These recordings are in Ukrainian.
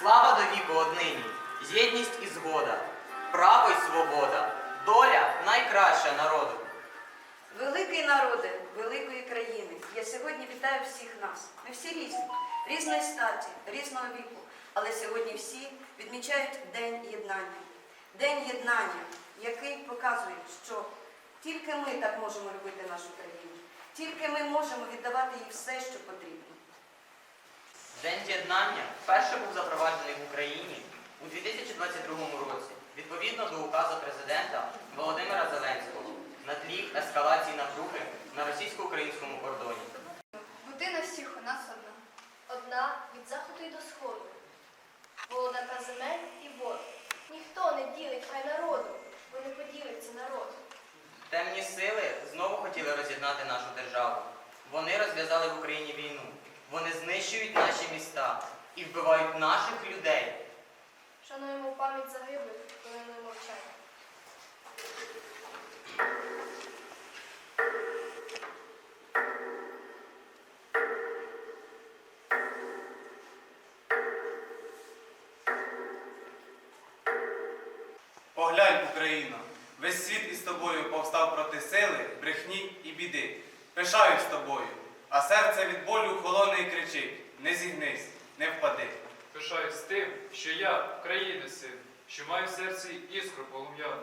Слава до віку однині, єдність і згода, право й свобода, доля найкраща народу. Великий народи великої країни, я сьогодні вітаю всіх нас. Ми всі різні, різної статі, різного віку, але сьогодні всі відмічають День єднання. День єднання, який показує, що тільки ми так можемо любити нашу країну, тільки ми можемо віддавати їй все, що потрібно. День єднання вперше був запроваджений в Україні у 2022 році відповідно до указу президента Володимира Зеленського на тлі ескалації напруги на російсько-українському кордоні. Будина всіх у нас одна. Одна від заходу і до сходу. Володака земель і вод. Ніхто не ділить хай народу, бо не поділиться народ. Темні сили знову хотіли роз'єднати нашу державу. Вони розв'язали в Україні війну. Знищують наші міста і вбивають наших людей. Шануємо пам'ять загиблих хвилиною мовчання. Поглянь, Україно, весь світ із тобою повстав проти сили, брехні і біди. Пишаюсь тобою, а серце від болю холоне і кричить: не зігнись, не впади. Пишаюсь тим, що я країни син, що маю в серці іскру полум'яну.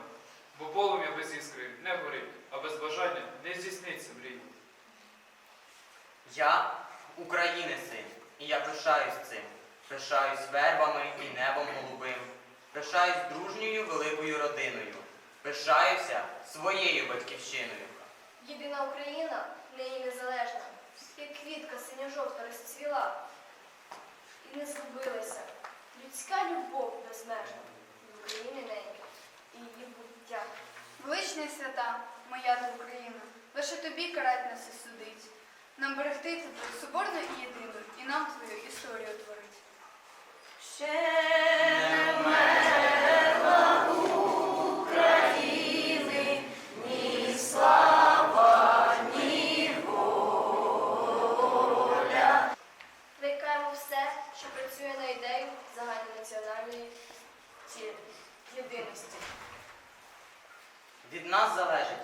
Бо полум'я без іскри не горить, а без бажання не здійсниться мрій. Я України син, і я пишаюсь цим. Пишаюсь вербами і небом голубим. Пишаюсь дружньою великою родиною. Пишаюся своєю батьківщиною. Єдина Україна нині незалежна, як квітка синьо-жовта розцвіла. І не згубилася людська любов безмежна в Україні неї і її буття. Велична свята, моя ти Україна, лише тобі карать нас і судить. Нам берегти тебе соборну і єдину, і нам твою історію творить. Ще все, що працює на ідею загальнонаціональної ці- єдиності. Від нас залежить,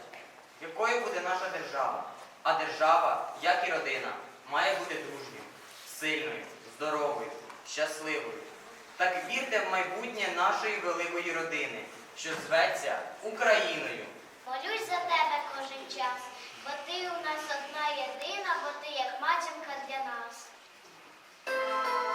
якою буде наша держава. А держава, як і родина, має бути дружньою, сильною, здоровою, щасливою. Так вірте в майбутнє нашої великої родини, що зветься Україною. Молюсь за тебе кожен час, бо ти у нас одна єдина, бо ти як матінка для нас. Thank you.